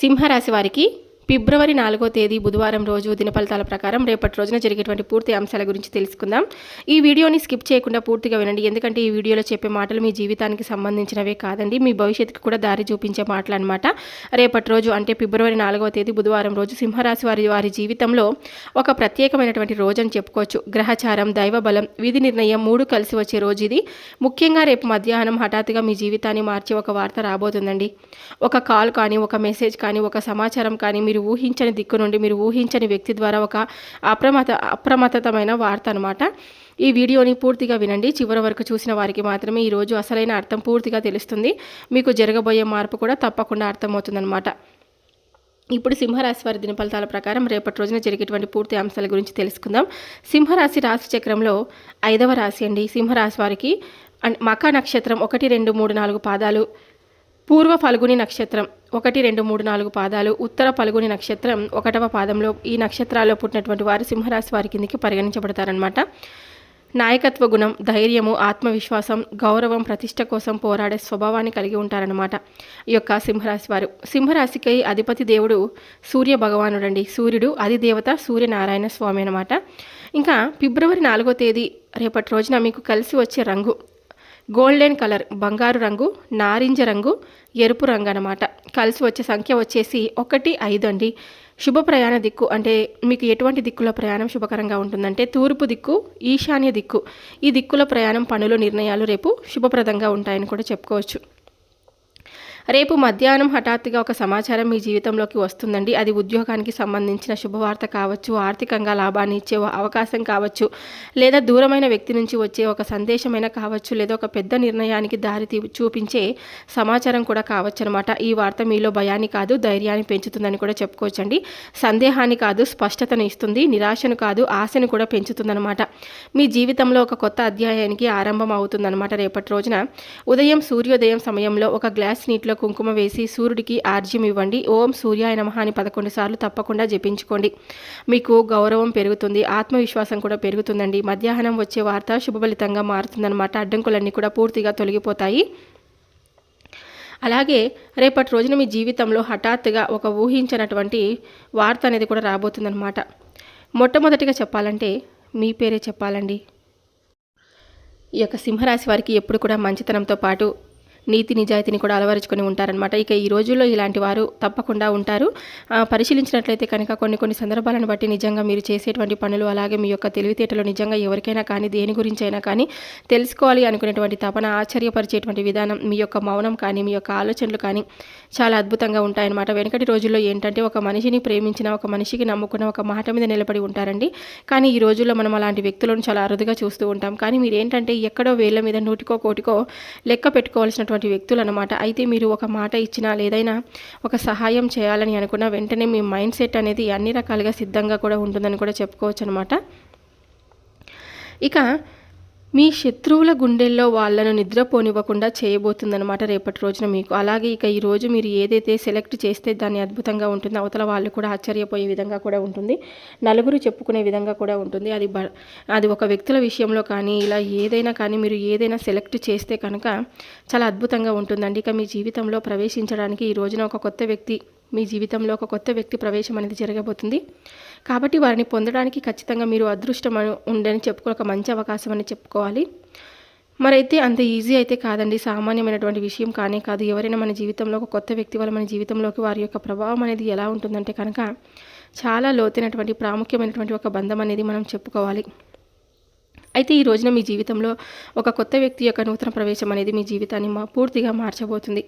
సింహరాశి వారికి ఫిబ్రవరి నాలుగో తేదీ బుధవారం రోజు దిన ఫలితాల ప్రకారం రేపటి రోజున జరిగేటువంటి పూర్తి అంశాల గురించి తెలుసుకుందాం. ఈ వీడియోని స్కిప్ చేయకుండా పూర్తిగా వినండి. ఎందుకంటే ఈ వీడియోలో చెప్పే మాటలు మీ జీవితానికి సంబంధించినవే కాదండి. మీ భవిష్యత్తుకు కూడా దారి చూపించే మాటలు అనమాట రేపటి రోజు అంటే ఫిబ్రవరి నాలుగో తేదీ బుధవారం రోజు సింహరాశి వారి వారి జీవితంలో ఒక ప్రత్యేకమైనటువంటి రోజు అని చెప్పుకోవచ్చు. గ్రహచారం దైవబలం విధి నిర్ణయం మూడు కలిసి వచ్చే రోజు ఇది. ముఖ్యంగా రేపు మధ్యాహ్నం హఠాత్తుగా మీ జీవితాన్ని మార్చే ఒక వార్త రాబోతుందండి. ఒక కాల్ కానీ ఒక మెసేజ్ కానీ ఒక సమాచారం కానీ మీరు ఊహించని దిక్కు నుండి మీరు ఊహించని వ్యక్తి ద్వారా ఒక అప్రమత అప్రమత్తమైన వార్త అనమాట ఈ వీడియోని పూర్తిగా వినండి. చివరి వరకు చూసిన వారికి మాత్రమే ఈరోజు అసలైన అర్థం పూర్తిగా తెలుస్తుంది. మీకు జరగబోయే మార్పు కూడా తప్పకుండా అర్థమవుతుందన్నమాట. ఇప్పుడు సింహరాశి వారి దిన ఫలితాల ప్రకారం రేపటి రోజున జరిగేటువంటి పూర్తి అంశాల గురించి తెలుసుకుందాం. సింహరాశి రాశి చక్రంలో ఐదవ రాశి అండి. సింహరాశి వారికి అండ్ మకా నక్షత్రం ఒకటి రెండు మూడు నాలుగు పాదాలు. పూర్వ ఫల్గుని నక్షత్రం. ఒకటి రెండు మూడు నాలుగు పాదాలు ఉత్తర పలుగుని నక్షత్రం ఒకటవ పాదంలో ఈ నక్షత్రాల్లో పుట్టినటువంటి వారు సింహరాశి వారి కిందికి పరిగణించబడతారనమాట నాయకత్వ గుణం ధైర్యము ఆత్మవిశ్వాసం గౌరవం ప్రతిష్ట కోసం పోరాడే స్వభావాన్ని కలిగి ఉంటారనమాట ఈ యొక్క సింహరాశి వారు. సింహరాశికి అధిపతి దేవుడు సూర్య భగవానుడండి. సూర్యుడు అధిదేవత సూర్యనారాయణ స్వామి అనమాట ఇంకా ఫిబ్రవరి నాలుగో తేదీ రేపటి రోజున మీకు కలిసి వచ్చే రంగు గోల్డెన్ కలర్ బంగారు రంగు నారింజ రంగు ఎరుపు రంగు అనమాట కలిసి వచ్చే సంఖ్య వచ్చేసి ఒకటి ఐదు అండి. శుభ ప్రయాణ దిక్కు అంటే మీకు ఎటువంటి దిక్కులో ప్రయాణం శుభకరంగా ఉంటుందంటే తూర్పు దిక్కు ఈశాన్య దిక్కు. ఈ దిక్కుల ప్రయాణం పనులు నిర్ణయాలు రేపు శుభప్రదంగా ఉంటాయని కూడా చెప్పుకోవచ్చు. రేపు మధ్యాహ్నం హఠాత్తుగా ఒక సమాచారం మీ జీవితంలోకి వస్తుందండి. అది ఉద్యోగానికి సంబంధించిన శుభవార్త కావచ్చు ఆర్థికంగా లాభాన్ని ఇచ్చే అవకాశం కావచ్చు లేదా దూరమైన వ్యక్తి నుంచి వచ్చే ఒక సందేశమైనా కావచ్చు లేదా ఒక పెద్ద నిర్ణయానికి దారి చూపించే సమాచారం కూడా కావచ్చు అనమాట ఈ వార్త మీలో భయాన్ని కాదు ధైర్యాన్ని పెంచుతుందని కూడా చెప్పుకోవచ్చండి. సందేహాన్ని కాదు స్పష్టతను ఇస్తుంది. నిరాశను కాదు ఆశను కూడా పెంచుతుందనమాట మీ జీవితంలో ఒక కొత్త అధ్యాయానికి ఆరంభం అవుతుందన్నమాట. రేపటి రోజున ఉదయం సూర్యోదయం సమయంలో ఒక గ్లాస్ నీటిలో కుంకుమ వేసి సూర్యుడికి ఆర్జ్యం ఇవ్వండి. ఓం సూర్యాయ నమః అని పదకొండు సార్లు తప్పకుండా జపించుకోండి. మీకు గౌరవం పెరుగుతుంది ఆత్మవిశ్వాసం కూడా పెరుగుతుందండి. మధ్యాహ్నం వచ్చే వార్త శుభఫలితంగా మారుతుందన్నమాట. అడ్డంకులన్నీ కూడా పూర్తిగా తొలగిపోతాయి. అలాగే రేపటి రోజున మీ జీవితంలో హఠాత్తుగా ఒక ఊహించినటువంటి వార్త అనేది కూడా రాబోతుందన్నమాట. మొట్టమొదటిగా చెప్పాలంటే మీ పేరే చెప్పాలండి. ఈ యొక్క సింహరాశి వారికి ఎప్పుడు కూడా మంచితనంతో పాటు నీతి నిజాయితీని కూడా అలవరుచుకొని ఉంటారనమాట ఇక ఈ రోజుల్లో ఇలాంటి వారు తప్పకుండా ఉంటారు. పరిశీలించినట్లయితే కనుక కొన్ని కొన్ని సందర్భాలను బట్టి నిజంగా మీరు చేసేటువంటి పనులు అలాగే మీ యొక్క తెలివితేటలు నిజంగా ఎవరికైనా కానీ దేని గురించి అయినా కానీ తెలుసుకోవాలి అనుకునేటువంటి తపన ఆశ్చర్యపరిచేటువంటి విధానం మీ యొక్క మౌనం కానీ మీ యొక్క ఆలోచనలు కానీ చాలా అద్భుతంగా ఉంటాయన్నమాట. వెనకటి రోజుల్లో ఏంటంటే ఒక మనిషిని ప్రేమించిన ఒక మనిషికి నమ్ముకున్న ఒక మాట మీద నిలబడి ఉంటారండి. కానీ ఈ రోజుల్లో మనం అలాంటి వ్యక్తులను చాలా అరుదుగా చూస్తూ ఉంటాం. కానీ మీరు ఏంటంటే ఎక్కడో వేళ్ళ మీద నూటికో కోటికో లెక్క పెట్టుకోవాల్సినటువంటి వ్యక్తులు అనమాట అయితే మీరు ఒక మాట ఇచ్చినా లేదైనా ఒక సహాయం చేయాలని అనుకున్న వెంటనే మీ మైండ్ సెట్ అనేది అన్ని రకాలుగా సిద్ధంగా కూడా ఉంటుందని కూడా చెప్పుకోవచ్చు అనమాట ఇక మీ శత్రువుల గుండెల్లో వాళ్ళను నిద్రపోనివ్వకుండా చేయబోతుందనమాట రేపటి రోజున మీకు. అలాగే ఇక ఈ రోజు మీరు ఏదైతే సెలెక్ట్ చేస్తే దాన్ని అద్భుతంగా ఉంటుంది అవతల వాళ్ళు కూడా ఆశ్చర్యపోయే విధంగా కూడా ఉంటుంది నలుగురు చెప్పుకునే విధంగా కూడా ఉంటుంది. అది బ అది ఒక వ్యక్తుల విషయంలో కానీ ఇలా ఏదైనా కానీ మీరు ఏదైనా సెలెక్ట్ చేస్తే కనుక చాలా అద్భుతంగా ఉంటుందండి. ఇక మీ జీవితంలో ప్రవేశించడానికి ఈ రోజున ఒక కొత్త వ్యక్తి మీ జీవితంలో ఒక కొత్త వ్యక్తి ప్రవేశం అనేది జరగబోతుంది. కాబట్టి వారిని పొందడానికి ఖచ్చితంగా మీరు అదృష్టం అని ఉండని చెప్పుకో ఒక మంచి అవకాశం అని చెప్పుకోవాలి. మరైతే అంత ఈజీ అయితే కాదండి. సామాన్యమైనటువంటి విషయం కానే కాదు. ఎవరైనా మన జీవితంలో ఒక కొత్త వ్యక్తి వల్ల మన జీవితంలోకి వారి యొక్క ప్రభావం అనేది ఎలా ఉంటుందంటే కనుక చాలా లోతైనటువంటి ప్రాముఖ్యమైనటువంటి ఒక బంధం అనేది మనం చెప్పుకోవాలి. అయితే ఈ రోజున మీ జీవితంలో ఒక కొత్త వ్యక్తి యొక్క నూతన ప్రవేశం అనేది మీ జీవితాన్ని మా పూర్తిగా మార్చబోతుంది.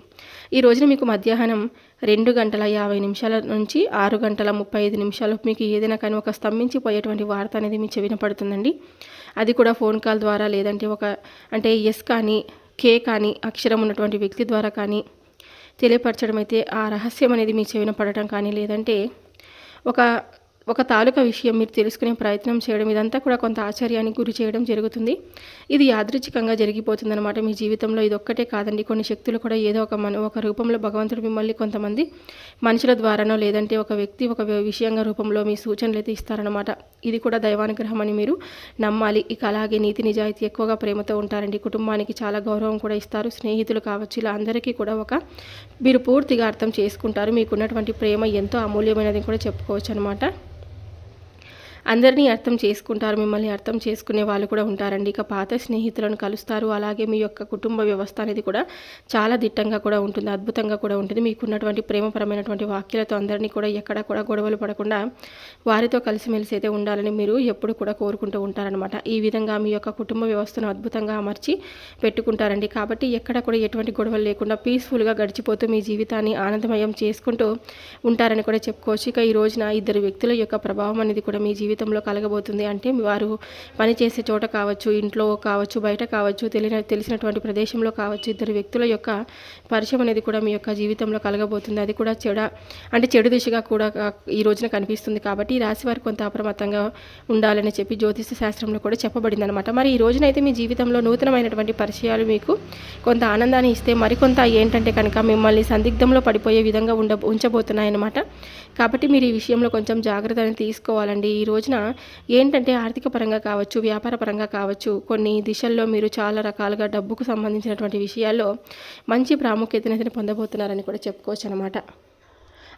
ఈ రోజున మీకు మధ్యాహ్నం రెండు గంటల యాభై నిమిషాల నుంచి ఆరు గంటల ముప్పై ఐదు నిమిషాలు మీకు ఏదైనా కానీ ఒక స్తంభించిపోయేటువంటి వార్త అనేది మీ చెవిన పడుతుందండి. అది కూడా ఫోన్ కాల్ ద్వారా లేదంటే ఒక అంటే ఎస్ కానీ కే కానీ అక్షరం ఉన్నటువంటి వ్యక్తి ద్వారా కానీ తెలియపరచడం అయితే ఆ రహస్యం అనేది మీ చెవిన పడటం కానీ లేదంటే ఒక ఒక తాలూకా విషయం మీరు తెలుసుకునే ప్రయత్నం చేయడం ఇదంతా కూడా కొంత ఆశ్చర్యానికి గురి చేయడం జరుగుతుంది. ఇది యాదృచ్ఛికంగా జరిగిపోతుందన్నమాట మీ జీవితంలో. ఇది ఒక్కటే కాదండి. కొన్ని శక్తులు కూడా ఏదో ఒక మన ఒక రూపంలో భగవంతుడు మిమ్మల్ని కొంతమంది మనుషుల ద్వారానో లేదంటే ఒక వ్యక్తి ఒక విషయంగా రూపంలో మీ సూచనలు అయితే ఇస్తారనమాట ఇది కూడా దైవానుగ్రహం అని మీరు నమ్మాలి. ఇక అలాగే నీతి నిజాయితీ ఎక్కువగా ప్రేమతో ఉంటారండి. కుటుంబానికి చాలా గౌరవం కూడా ఇస్తారు. స్నేహితులు కావచ్చు ఇలా అందరికీ కూడా ఒక మీరు పూర్తిగా అర్థం చేసుకుంటారు. మీకున్నటువంటి ప్రేమ ఎంతో అమూల్యమైనది కూడా చెప్పుకోవచ్చు అనమాట అందరినీ అర్థం చేసుకుంటారు మిమ్మల్ని అర్థం చేసుకునే వాళ్ళు కూడా ఉంటారండి. ఇక పాత స్నేహితులను కలుస్తారు. అలాగే మీ యొక్క కుటుంబ వ్యవస్థ అనేది కూడా చాలా దిట్టంగా కూడా ఉంటుంది అద్భుతంగా కూడా ఉంటుంది. మీకున్నటువంటి ప్రేమపరమైనటువంటి వాక్యాలతో అందరినీ కూడా ఎక్కడ కూడా గొడవలు పడకుండా వారితో కలిసిమెలిసి అయితే ఉండాలని మీరు ఎప్పుడు కూడా కోరుకుంటూ ఉంటారనమాట ఈ విధంగా మీ యొక్క కుటుంబ వ్యవస్థను అద్భుతంగా అమర్చి పెట్టుకుంటారండి. కాబట్టి ఎక్కడ కూడా ఎటువంటి గొడవలు లేకుండా పీస్ఫుల్గా గడిచిపోతూ మీ జీవితాన్ని ఆనందమయం చేసుకుంటూ ఉంటారని కూడా చెప్పుకోవచ్చు. ఇక ఈ రోజున ఇద్దరు వ్యక్తుల యొక్క ప్రభావం అనేది కూడా మీ జీవితం జీవితంలో కలగబోతుంది అంటే వారు పనిచేసే చోట కావచ్చు ఇంట్లో కావచ్చు బయట కావచ్చు తెలియన తెలిసినటువంటి ప్రదేశంలో కావచ్చు ఇద్దరు వ్యక్తుల యొక్క పరిచయం అనేది కూడా మీ యొక్క జీవితంలో కలగబోతుంది. అది కూడా చెడ అంటే చెడు దిశగా కూడా ఈ రోజున కనిపిస్తుంది కాబట్టి ఈ రాశి వారు కొంత అప్రమత్తంగా ఉండాలని చెప్పి జ్యోతిష శాస్త్రంలో కూడా చెప్పబడింది అనమాట మరి ఈ రోజునైతే మీ జీవితంలో నూతనమైనటువంటి పరిచయాలు మీకు కొంత ఆనందాన్ని ఇస్తే మరికొంత ఏంటంటే కనుక మిమ్మల్ని సందిగ్ధంలో పడిపోయే విధంగా ఉండ ఉంచబోతున్నాయన్నమాట. కాబట్టి మీరు ఈ విషయంలో కొంచెం జాగ్రత్తని తీసుకోవాలండి. ఈ రోజున ఏంటంటే ఆర్థిక పరంగా కావచ్చు వ్యాపార పరంగా కావచ్చు కొన్ని దిశల్లో మీరు చాలా రకాలుగా డబ్బుకు సంబంధించినటువంటి విషయాల్లో మంచి ప్రాముఖ్యతను పొందబోతున్నారని కూడా చెప్పుకోవచ్చు అనమాట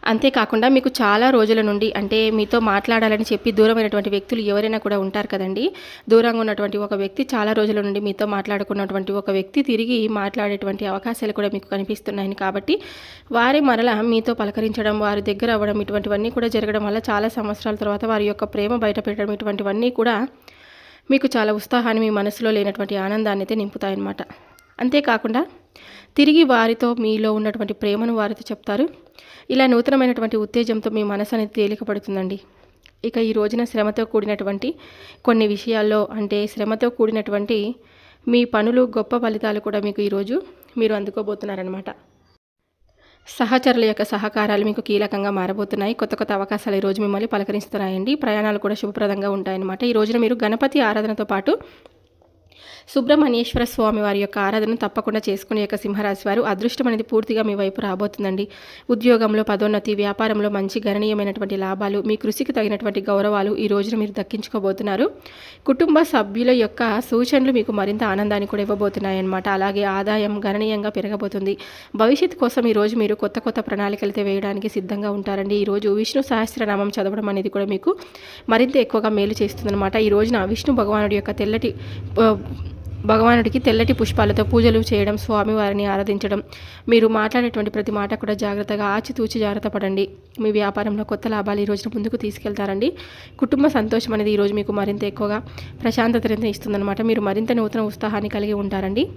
అంతేకాకుండా మీకు చాలా రోజుల నుండి అంటే మీతో మాట్లాడాలని చెప్పి దూరమైనటువంటి వ్యక్తులు ఎవరైనా కూడా ఉంటారు కదండి. దూరంగా ఉన్నటువంటి ఒక వ్యక్తి చాలా రోజుల నుండి మీతో మాట్లాడుకున్నటువంటి ఒక వ్యక్తి తిరిగి మాట్లాడేటువంటి అవకాశాలు కూడా మీకు కనిపిస్తున్నాయి కాబట్టి వారి మరల మీతో పలకరించడం వారి దగ్గర అవ్వడం ఇటువంటివన్నీ కూడా జరగడం వల్ల చాలా సంవత్సరాల తర్వాత వారి యొక్క ప్రేమ బయట పెట్టడం ఇటువంటివన్నీ కూడా మీకు చాలా ఉత్సాహాన్ని మీ మనసులో లేనటువంటి ఆనందాన్ని అయితే నింపుతాయన్నమాట. అంతేకాకుండా తిరిగి వారితో మీలో ఉన్నటువంటి ప్రేమను వారితో చెప్తారు. ఇలా నూతనమైనటువంటి ఉత్తేజంతో మీ మనసు అనేది తేలికపడుతుందండి. ఇక ఈ రోజున శ్రమతో కూడినటువంటి కొన్ని విషయాల్లో అంటే శ్రమతో కూడినటువంటి మీ పనులు గొప్ప ఫలితాలు కూడా మీకు ఈరోజు మీరు అందుకోబోతున్నారనమాట సహచరుల యొక్క సహకారాలు మీకు కీలకంగా మారబోతున్నాయి. కొత్త కొత్త అవకాశాలు ఈరోజు మిమ్మల్ని పలకరిస్తున్నాయండి. ప్రయాణాలు కూడా శుభప్రదంగా ఉంటాయన్నమాట. ఈ రోజున మీరు గణపతి ఆరాధనతో పాటు సుబ్రహ్మణ్యేశ్వర స్వామి వారి యొక్క ఆరాధన తప్పకుండా చేసుకునే యొక్క సింహరాశి వారు. అదృష్టం అనేది పూర్తిగా మీ వైపు రాబోతుందండి. ఉద్యోగంలో పదోన్నతి వ్యాపారంలో మంచి గణనీయమైనటువంటి లాభాలు మీ కృషికి తగినటువంటి గౌరవాలు ఈ రోజున మీరు దక్కించుకోబోతున్నారు. కుటుంబ సభ్యుల యొక్క సూచనలు మీకు మరింత ఆనందాన్ని కూడా ఇవ్వబోతున్నాయన్నమాట. అలాగే ఆదాయం గణనీయంగా పెరగబోతుంది. భవిష్యత్తు కోసం ఈరోజు మీరు కొత్త కొత్త ప్రణాళికలతో వేయడానికి సిద్ధంగా ఉంటారండి. ఈరోజు విష్ణు సహస్రనామం చదవడం అనేది కూడా మీకు మరింత ఎక్కువగా మేలు చేస్తుందన్నమాట. ఈ రోజున విష్ణు భగవానుడి యొక్క తెల్లటి భగవానుడికి తెల్లటి పుష్పాలతో పూజలు చేయడం స్వామివారిని ఆరాధించడం. మీరు మాట్లాడేటువంటి ప్రతి మాట కూడా జాగ్రత్తగా ఆచితూచి జాగ్రత్త పడండి. మీ వ్యాపారంలో కొత్త లాభాలు ఈ రోజున ముందుకు తీసుకెళ్తారండి. కుటుంబ సంతోషం అనేది ఈరోజు మీకు మరింత ఎక్కువగా ప్రశాంతతను ఇస్తుందన్నమాట. మీరు మరింత నూతన ఉత్సాహాన్ని కలిగి ఉంటారండి.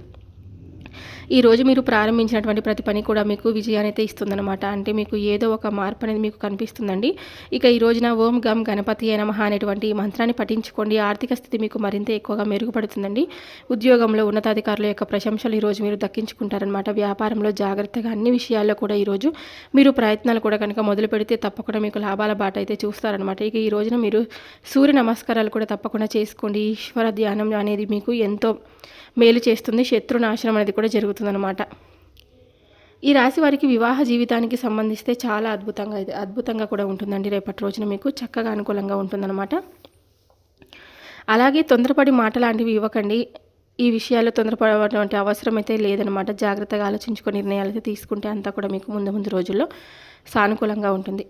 ఈరోజు మీరు ప్రారంభించినటువంటి ప్రతి పని కూడా మీకు విజయాన్ని అయితే ఇస్తుందన్నమాట. అంటే మీకు ఏదో ఒక మార్పు అనేది మీకు కనిపిస్తుందండి. ఇక ఈ రోజున ఓం గమ్ గణపతి నమః అనేటువంటి ఈ మంత్రాన్ని పఠించుకోండి. ఆర్థిక స్థితి మీకు మరింత ఎక్కువగా మెరుగుపడుతుందండి. ఉద్యోగంలో ఉన్నతాధికారుల యొక్క ప్రశంసలు ఈరోజు మీరు దక్కించుకుంటారనమాట వ్యాపారంలో జాగ్రత్తగా అన్ని విషయాల్లో కూడా ఈరోజు మీరు ప్రయత్నాలు కూడా కనుక మొదలు పెడితే తప్పకుండా మీకు లాభాల బాట అయితే చూస్తారనమాట ఇక ఈ రోజున మీరు సూర్య నమస్కారాలు కూడా తప్పకుండా చేసుకోండి. ఈశ్వర ధ్యానం అనేది మీకు ఎంతో మేలు చేస్తుంది శత్రు నాశనం అనేది కూడా జరుగుతుందన్నమాట. ఈ రాశి వారికి వివాహ జీవితానికి సంబంధిస్తే చాలా అద్భుతంగా ఇది అద్భుతంగా కూడా ఉంటుందండి. రేపటి రోజున మీకు చక్కగా అనుకూలంగా ఉంటుందన్నమాట. అలాగే తొందరపడి మాట లాంటివి ఇవ్వకండి. ఈ విషయాల్లో తొందరపడేటువంటి అవసరం అయితే లేదనమాట జాగ్రత్తగా ఆలోచించుకొని నిర్ణయాలు అయితే తీసుకుంటే అంతా కూడా మీకు ముందు ముందు రోజుల్లో సానుకూలంగా ఉంటుంది.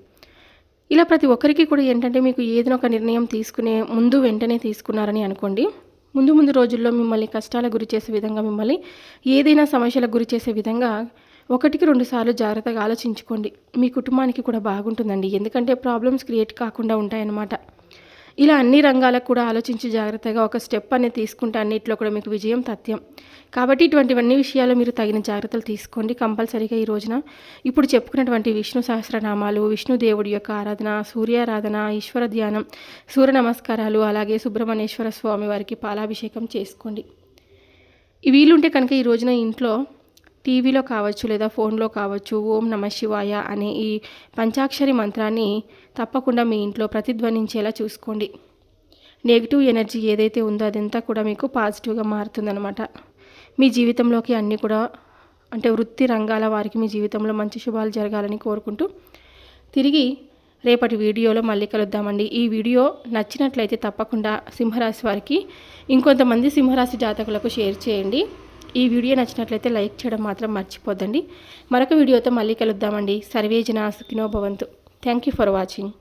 ఇలా ప్రతి ఒక్కరికి కూడా ఏంటంటే మీకు ఏదైనా ఒక నిర్ణయం తీసుకునే ముందు వెంటనే తీసుకున్నారని అనుకోండి. ముందు ముందు రోజుల్లో మిమ్మల్ని కష్టాల గురి చేసే విధంగా మిమ్మల్ని ఏదైనా సమస్యలకు గురి చేసే విధంగా ఒకటికి రెండు సార్లు జాగ్రత్తగా ఆలోచించుకోండి. మీ కుటుంబానికి కూడా బాగుంటుందండి. ఎందుకంటే ప్రాబ్లమ్స్ క్రియేట్ కాకుండా ఉంటాయన్నమాట. ఇలా అన్ని రంగాలకు కూడా ఆలోచించి జాగ్రత్తగా ఒక స్టెప్ అనేది తీసుకుంటే అన్నింటిలో కూడా మీకు విజయం తథ్యం. కాబట్టి ఇటువంటివన్నీ విషయాలు మీరు తగిన జాగ్రత్తలు తీసుకోండి. కంపల్సరీగా ఈ రోజున ఇప్పుడు చెప్పుకున్నటువంటి విష్ణు సహస్రనామాలు విష్ణు దేవుడి యొక్క ఆరాధన సూర్యారాధన ఈశ్వర ధ్యానం సూర్య నమస్కారాలు అలాగే సుబ్రహ్మణ్యేశ్వర స్వామి వారికి పాలాభిషేకం చేసుకోండి. వీలుంటే కనుక ఈ రోజున ఇంట్లో టీవీలో కావచ్చు లేదా ఫోన్లో కావచ్చు ఓం నమ శివాయ అనే ఈ పంచాక్షరి మంత్రాన్ని తప్పకుండా మీ ఇంట్లో ప్రతిధ్వనించేలా చూసుకోండి. నెగిటివ్ ఎనర్జీ ఏదైతే ఉందో అదంతా కూడా మీకు పాజిటివ్గా మారుతుందనమాట మీ జీవితంలోకి అన్నీ కూడా అంటే వృత్తి రంగాల వారికి మీ జీవితంలో మంచి శుభాలు జరగాలని కోరుకుంటూ తిరిగి రేపటి వీడియోలో మళ్ళీ కలుద్దామండి. ఈ వీడియో నచ్చినట్లయితే తప్పకుండా సింహరాశి వారికి ఇంకొంతమంది సింహరాశి జాతకులకు షేర్ చేయండి. ఈ వీడియో నచ్చినట్లయితే లైక్ చేయడం మాత్రం మర్చిపోద్దండి. మరొక వీడియోతో మళ్ళీ కలుద్దామండి. సర్వేజన సుఖినో భవంతు. Thank you for watching